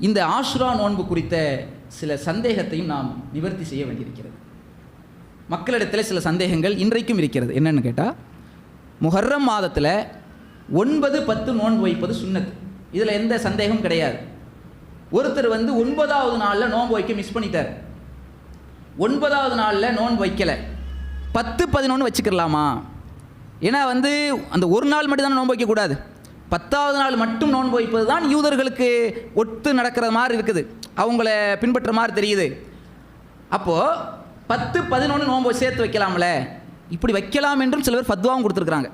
இந்த ஆஷ்ரா நோன்பு குறித்த சில சந்தேகத்தையும் நாம் நிவர்த்தி செய்ய வேண்டியிருக்கிறது. மக்களிடத்தில் சில சந்தேகங்கள் இன்றைக்கும் இருக்கிறது. என்னென்னு கேட்டால் முஹர்ரம் மாதத்தில் ஒன்பது பத்து நோன்பு வைப்பது சுன்னத் இதில் எந்த சந்தேகமும் கிடையாது. ஒருத்தர் வந்து ஒன்பதாவது நாளில் நோன்பு வைக்க மிஸ் பண்ணிட்டார். ஒன்பதாவது நாளில் நோன்பு வைக்கலை. பத்து பதினொன்று வச்சுக்கிறலாமா ஏன்னா வந்து அந்த ஒரு நாள் மட்டும்தான் நோன்பு வைக்கக்கூடாது. பத்தாவது நாள் மட்டும் நோன்பு வைப்பது தான் யூதர்களுக்கு ஒத்து நடக்கிற மாதிரி இருக்குது. அவங்கள பின்பற்ற மாதிரி தெரியுது. அப்போது பத்து பதினொன்று நோன்பு சேர்த்து வைக்கலாம்ல? இப்படி வைக்கலாம் என்றும் சில பேர் ஃபத்வாவும் கொடுத்துருக்குறாங்க.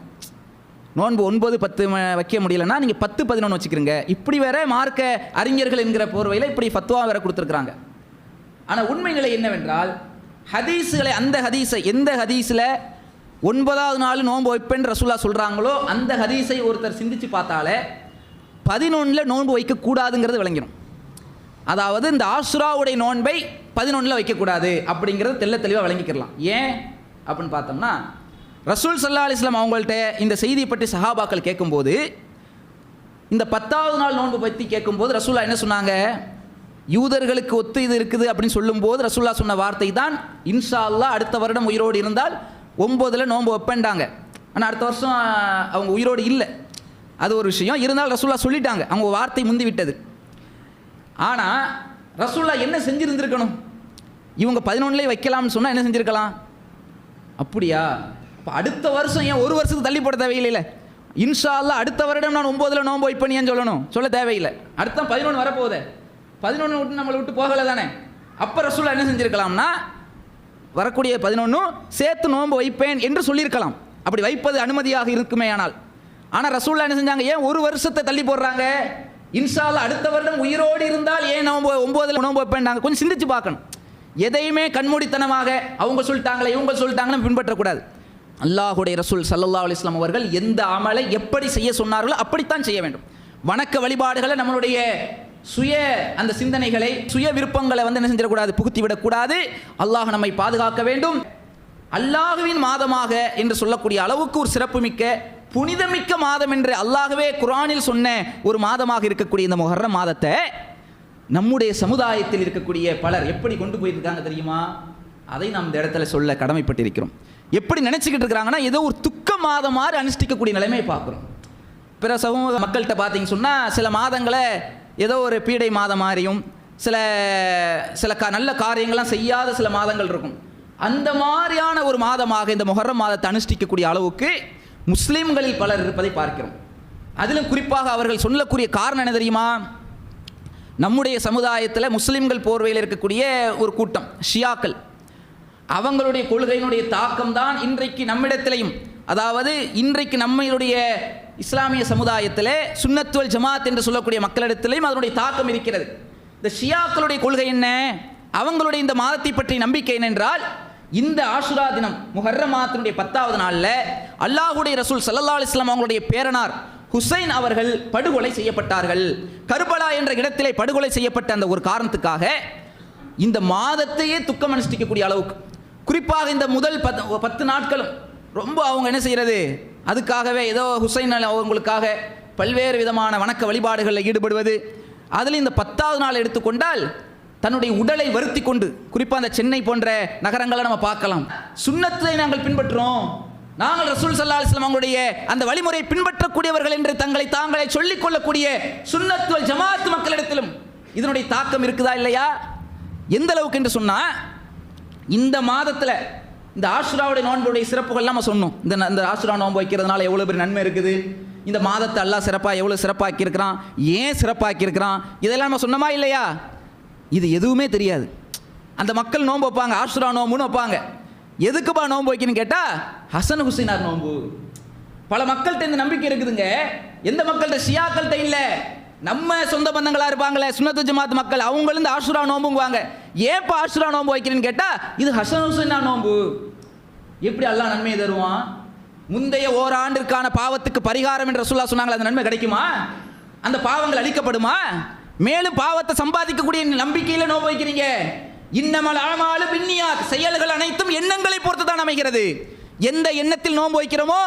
நோன்பு ஒன்பது பத்து வைக்க முடியலன்னா நீங்கள் பத்து பதினொன்று வச்சுக்கிறீங்க. இப்படி வேற மார்க்க அறிஞர்கள் என்கிற போர்வையில் இப்படி ஃபத்வா வேற கொடுத்துருக்குறாங்க. ஆனால் உண்மை நிலை என்னவென்றால் ஹதீஸுகளை அந்த ஹதீஸை எந்த ஹதீஸில் ஒன்பதாவது நாள் நோன்பு வைப்பேன் ரசூலா சொல்கிறாங்களோ அந்த ஹதீஸை ஒருத்தர் சிந்திச்சு பார்த்தாலே பதினொன்றில் நோன்பு வைக்கக்கூடாதுங்கிறது விளங்கிடும் அதாவது இந்த ஆசுராவுடைய நோன்பை பதினொன்றில் வைக்கக்கூடாது அப்படிங்கிறது தெல்ல தெளிவாக விளங்கிக்கிறலாம். ஏன்? அப்படின்னு பார்த்தோம்னா ரசூல் சல்லா அலிஸ்லாம் அவங்கள்ட்ட இந்த செய்தியை பற்றி சஹாபாக்கள் கேட்கும்போது இந்த பத்தாவது நாள் நோன்பு பற்றி கேட்கும்போது ரசூல்லா என்ன சொன்னாங்க? யூதர்களுக்கு ஒத்து இது இருக்குது அப்படின்னு சொல்லும்போது ரசூல்லா சொன்ன வார்த்தை தான் இன்ஷா அல்லா அடுத்த வருடம் உயிரோடு இருந்தால் ஒம்போதில் நோன்பு வைப்பேன்டாங்க. ஆனால் அடுத்த வருஷம் அவங்க உயிரோடு இல்லை. அது ஒரு விஷயம். இருந்தாலும் ரசூல்லா சொல்லிட்டாங்க. அவங்க வார்த்தை முந்தி விட்டது. ஆனால் ரசூல்லா என்ன செஞ்சுருந்துருக்கணும்? இவங்க பதினொன்னுலேயே வைக்கலாம்னு சொன்னால் என்ன செஞ்சுருக்கலாம்? அப்படியா? இப்போ அடுத்த வருஷம் ஏன் ஒரு வருஷத்துக்கு தள்ளி போட தேவையில்லை இன்ஷா அடுத்த வருடம் நான் ஒம்போதில் நோன்பு வைப்பேன் பண்ணியான்னு சொல்லணும்? சொல்ல தேவையில்லை. அடுத்த பதினொன்று வரப்போகுது. பதினொன்று விட்டு நம்மளை விட்டு போகலை தானே? அப்போ ரசூல்லா என்ன செஞ்சுருக்கலாம்னா வரக்கூடிய பதினொன்றும் சேர்த்து நோன்பு வைப்பேன் என்று சொல்லியிருக்கலாம். அப்படி வைப்பது அனுமதியாக இருக்குமே ஆனால் ஆனால் ரசூல்லா என்ன செஞ்சாங்க? ஏன் ஒரு வருஷத்தை தள்ளி போடுறாங்க? இன்ஷா அடுத்த வருடம் உயிரோடு இருந்தால் ஏன் நோன்பு ஒம்போதில் நோன்பு வைப்பேன்டாங்க கொஞ்சம் சிந்திச்சு பார்க்கணும். எதையுமே கண்மூடித்தனமாக அவங்க சொல்லிட்டாங்களே இவங்க சொல்லிட்டாங்கன்னு பின்பற்றக்கூடாது. அல்லாஹுடைய ரசூல் சல்லல்லாஹு அலைஹி அவர்கள் எந்த அமலை எப்படி செய்ய சொன்னார்களோ அப்படித்தான் செய்ய வேண்டும். வணக்க வழிபாடுகளை நம்மளுடைய சுய அந்த சிந்தனைகளை சுய விருப்பங்களை வந்து என்ன செஞ்சிடக்கூடாது? புகுத்தி விடக்கூடாது அல்லாஹ் நம்மை பாதுகாக்க வேண்டும். அல்லாஹுவின் மாதமாக என்று சொல்லக்கூடிய அளவுக்கு ஒரு சிறப்புமிக்க புனிதமிக்க மாதம் என்று அல்லாகவே குரானில் சொன்ன ஒரு மாதமாக இருக்கக்கூடிய இந்த முகர மாதத்தை நம்முடைய சமுதாயத்தில் இருக்கக்கூடிய பலர் எப்படி கொண்டு போயிருக்காங்க தெரியுமா? அதை நாம் இந்த இடத்துல சொல்ல கடமைப்பட்டிருக்கிறோம். எப்படி நினைச்சுக்கிட்டு இருக்கிறாங்கன்னா ஏதோ ஒரு துக்க மாதம் மாதிரி அனுஷ்டிக்கக்கூடிய நிலைமையை பார்க்குறோம். பிற சமூக மக்கள்கிட்ட பார்த்தீங்கன்னு சொன்னால் சில மாதங்களை ஏதோ ஒரு பீடை மாதம் மாதிரியும் சில சில க நல்ல காரியங்கள்லாம் செய்யாத சில மாதங்கள் இருக்கும். அந்த மாதிரியான ஒரு மாதமாக இந்த மொஹரம் மாதத்தை அனுஷ்டிக்கக்கூடிய அளவுக்கு முஸ்லீம்களில் பலர் இருப்பதை பார்க்கிறோம். அதிலும் குறிப்பாக அவர்கள் சொல்லக்கூடிய காரணம் என்ன தெரியுமா? நம்முடைய சமுதாயத்தில் முஸ்லீம்கள் போர்வையில் இருக்கக்கூடிய ஒரு கூட்டம் ஷியாக்கள். அவங்களுடைய கொள்கையினுடைய தாக்கம் தான் இன்றைக்கு நம்மிடத்திலையும் அதாவது இன்றைக்கு நம்மளுடைய இஸ்லாமிய சமுதாயத்தில் சுன்னத்துவல் ஜமாத் என்று சொல்லக்கூடிய மக்களிடத்திலையும் அதனுடைய தாக்கம் இருக்கிறது. இந்த ஷியாக்களுடைய கொள்கை என்ன? அவங்களுடைய இந்த மாதத்தை பற்றிய நம்பிக்கை என்னென்றால் இந்த ஆஷுரா தினம் முஹர்ரம் மாதத்தினுடைய பத்தாவது நாளில் அல்லாஹுடைய ரசூல் சல்லா அலிஸ்லாம் அவங்களுடைய பேரனார் ஹுசைன் அவர்கள் படுகொலை செய்யப்பட்டார்கள். கருபலா என்ற இடத்திலே படுகொலை செய்யப்பட்ட அந்த ஒரு காரணத்துக்காக இந்த மாதத்தையே துக்கம் அனுஷ்டிக்கக்கூடிய அளவுக்கு குறிப்பாக இந்த முதல் பத்து பத்து நாட்களும் ரொம்ப அவங்க என்ன செய்கிறது அதுக்காகவே ஏதோ ஹுசைன் அலி அவங்களுக்காக பல்வேறு விதமான வணக்க வழிபாடுகளில் ஈடுபடுவது. அதில் இந்த பத்தாவது நாள் எடுத்துக்கொண்டால் தன்னுடைய உடலை வருத்தி கொண்டு குறிப்பாக அந்த சென்னை போன்ற நகரங்களை நம்ம பார்க்கலாம். சுண்ணத்தை நாங்கள் பின்பற்றுறோம். நாங்கள் ரசூல் சல்லா அலிஸ்லாம் அவங்களுடைய அந்த வழிமுறையை பின்பற்றக்கூடியவர்கள் என்று தங்களை தாங்களே சொல்லிக் கொள்ளக்கூடிய சுண்ணத்துவல் ஜமாத்து மக்களிடத்திலும் இதனுடைய தாக்கம் இருக்குதா இல்லையா? எந்த அளவுக்கு என்று சொன்னா இந்த மாதத்தில் இந்த ஆஷுராவுடைய நோன்புடைய சிறப்புகள் நம்ம சொன்னோம். இந்த இந்த ஆஷுரா நோன்பு வைக்கிறதுனால எவ்வளோ பெரிய நன்மை இருக்குது? இந்த மாதத்தை எல்லாம் சிறப்பாக எவ்வளோ சிறப்பாக்கியிருக்கிறான்? ஏன் சிறப்பாக்கியிருக்கிறான்? இதெல்லாம் நம்ம சொன்னோமா இல்லையா? இது எதுவுமே தெரியாது. அந்த மக்கள் நோன்பு வைப்பாங்க ஆஷுரா நோம்புன்னு வைப்பாங்க. எதுக்குப்பா நோன்பு வைக்கணும்னு கேட்டால் ஹசன் ஹுசைனார் நோன்பு. பல மக்கள்கிட்ட இந்த நம்பிக்கை இருக்குதுங்க. எந்த மக்கள்கிட்ட? ஷியாக்கள்கிட்ட இல்லை. நம்ம சொந்த பந்தங்களாக இருப்பாங்களே சுனத்து ஜமாத் மக்கள் அவங்களும் இந்த ஆஷுரா நோம்புங்குவாங்க ஏன் ஆஷுரா நோம்பு வைக்கிறேன்னு கேட்டா இது ஹசன் ஹுசைனா நோம்பு எப்படி எல்லாம் நன்மையை தருவான்? முந்தைய ஓராண்டிற்கான பாவத்துக்கு பரிகாரம் என்று ரசூல்லா சொன்னாங்களே அந்த நன்மை கிடைக்குமா? அந்த பாவங்கள் அழிக்கப்படுமா? மேலும் பாவத்தை சம்பாதிக்கக்கூடிய நம்பிக்கையில் நோன்பு வைக்கிறீங்க. இன்னமல் ஆமாலும் பின்னியா செயல்கள் அனைத்தும் எண்ணங்களை பொறுத்து தான் அமைகிறது. எந்த எண்ணத்தில் நோன்பு வைக்கிறோமோ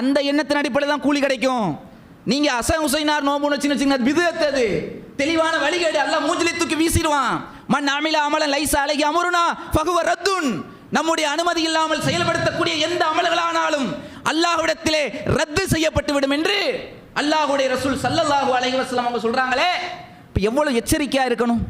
அந்த எண்ணத்தின் அடிப்படையில் தான் கூலி கிடைக்கும். நீங்க அசன் ஹுசைனார் நோம்புன்னு வச்சுன்னு வச்சுங்க அது விதத்தது. தெளிவான வழிகேடு எல்லாம் மூஞ்சிலை தூக்கி வீசிடுவான். மண் அமில அமலன் லைசா அலைகி அமருனா பகுவ ரத்துன். நம்முடைய அனுமதி இல்லாமல் செயல்படுத்தக்கூடிய எந்த அமல்களானாலும் அல்லாஹ்விடத்திலே ரத்து செய்யப்பட்டு விடும் என்று அல்லாஹுடைய ரசூல் சல்லல்லாஹு அலைஹி வஸல்லம் அவங்க சொல்றாங்களே. இப்போ எவ்வளவு எச்சரிக்கையா இருக்கணும்?